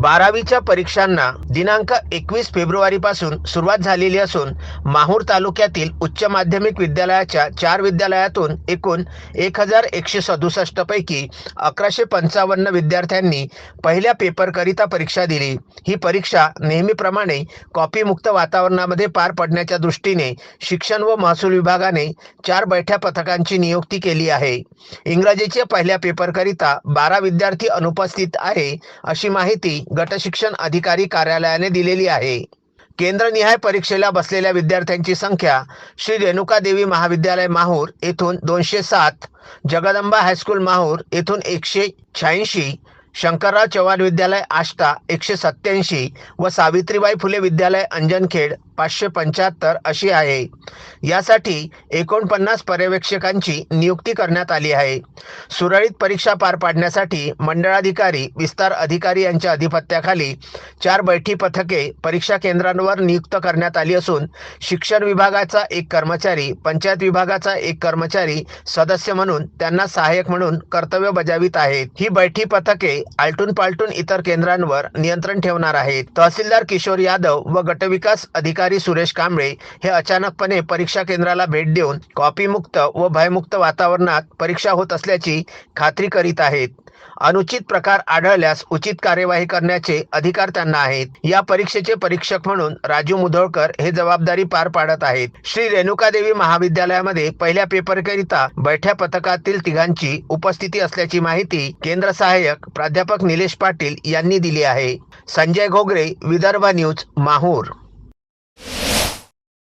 बारावीच्या परीक्षांना दिनांक एकवीस फेब्रुवारी पासून सुरुवात झालेली असून माहूर तालुक्यातील उच्च माध्यमिक विद्यालयाच्या चार विद्यालयातून एकूण एक हजार एकशे सदुसष्ट पैकी अकराशे पंचावन्न विद्यार्थ्यांनी पहिल्या पेपरकरिता परीक्षा दिली. ही परीक्षा नेहमीप्रमाणे कॉपीमुक्त वातावरणामध्ये पार पडण्याच्या दृष्टीने शिक्षण व महसूल विभागाने चार बैठ्या पथकांची नियुक्ती केली आहे. इंग्रजीच्या पहिल्या पेपरकरिता बारा विद्यार्थी अनुपस्थित आहे अशी माहिती गटशिक्षण अधिकारी कार्यालयाने दिलेली आहे. केंद्रनिहाय परीक्षेला बसलेल्या विद्यार्थ्यांची संख्या श्री रेणुका देवी महाविद्यालय माहूर येथून दोनशे सात जगदंबा हायस्कूल माहूर येथून एकशे शहाऐंशी शंकरराव चव्हाण विद्यालय आष्टा एकशे सत्याऐंशी व सावित्रीबाई फुले विद्यालय अंजनखेड पाचशे पंच्याहत्तर अशी आहे. यासाठी एकोणपन्नास पर्यवेक्षकांची नियुक्ती करण्यात आली आहे. सुरळीत परीक्षा पार पाडण्यासाठी मंडळाधिकारी विस्तार अधिकारी यांच्या अधिपत्याखाली चार बैठी पथके परीक्षा केंद्रांवर नियुक्त करण्यात आली असून शिक्षण विभागाचा एक कर्मचारी पंचायत विभागाचा एक कर्मचारी सदस्य म्हणून त्यांना सहाय्यक म्हणून कर्तव्य बजावित आहेत. ही बैठी पथके आलटून पालटून इतर केंद्रांवर नियंत्रण ठेवणार आहेत तहसीलदार किशोर यादव व गटविकास अधिकारी सुरेश कांबळे हे अचानकपणे परीक्षा केंद्राला भेट देऊन कॉपीमुक्त व भयमुक्त वातावरणात परीक्षा होत असल्याची खात्री करीत आहेत. अनुचित प्रकार आढळल्यास उचित कार्यवाही करण्याचे अधिकार त्यांना आहेत. या परीक्षेचे परीक्षक म्हणून राजू मुधोळकर हे जबाबदारी पार पाडत आहेत. श्री रेणुकादेवी महाविद्यालयामध्ये पहिल्या पेपरकरिता बैठ्या पथकातील तिघांची उपस्थिती असल्याची माहिती केंद्र सहाय्यक प्राध्यापक निलेश पाटील यांनी दिली आहे. संजय घोगरे विदर्भ न्यूज माहूर.